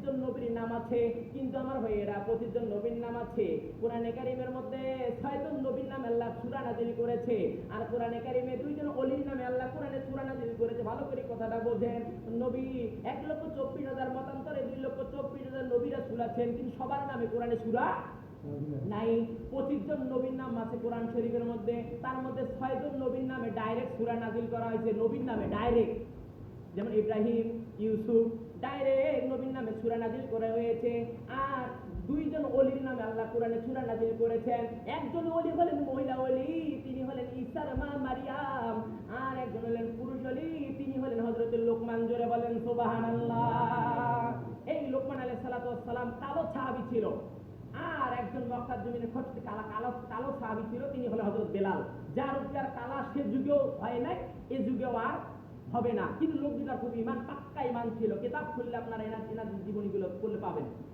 মধ্যে জন নবীর নাম আছে, কিন্তু আমার ভাইয়েরা পঁচিশ জন নবীর নাম আছে। কোরআনে কারিমের মধ্যে ছয়জন নবীর নাম আল্লাহ সূরা নাজিল করেছে। আর কোরআনে কারিমে দুইজন অলির নামে আল্লাহ কোরআনে সূরা নাজিল করেছে। ভালো করে কথাটা বোঝেন। নবী এক লক্ষ চব্বিশ হাজার মতান্তরে দুই লক্ষ চব্বিশ হাজার নবীরা সুর আছেন, কিন্তু সবার নামে কোরআনে সুরা নাই। পঁচিশ জন নবীর নাম আছে কোরআন শরীফের মধ্যে। তার মধ্যে ছয় জন নবীর নামে ডাইরেক্ট সুরা নাজিল করা হয়েছে। নবীর নামে ডাইরেক্ট যেমন ইব্রাহিম, ইউসুফ, ডাইরেক্ট নবীর নামে সুরা নাজিল করা হয়েছে। আর দুইজন অলির নামে আল্লাহ কোরআনে সুরা নাজিল করেছেন। একজন অলি হলেন মহিলা অলি তিনি হলেন ঈসার মা মারিয়াম। আর একজন হলেন পুরুষ অলি তিনি হলেন হযরত লোকমান। জোরে বলেন, সুবহানাল্লাহ। এই লোকমান আলাইহিস সালাতু ওয়াস সালাম কালো সাহাবী ছিল। আর একজন মক্কার জমিনে খসতে কালা, কালো কালো সাহাবী ছিল, তিনি হলেন হজরত বেলাল। যার উপর কালা সে যুগেও হয় নাই, এ যুগেও আর হবে না। কিন্তু লোক যেটা খুব ইমান, পাক্কা ইমান ছিল, কিতাব খুললে আপনারা এনার এনার জীবনীগুলো করলে পাবেন।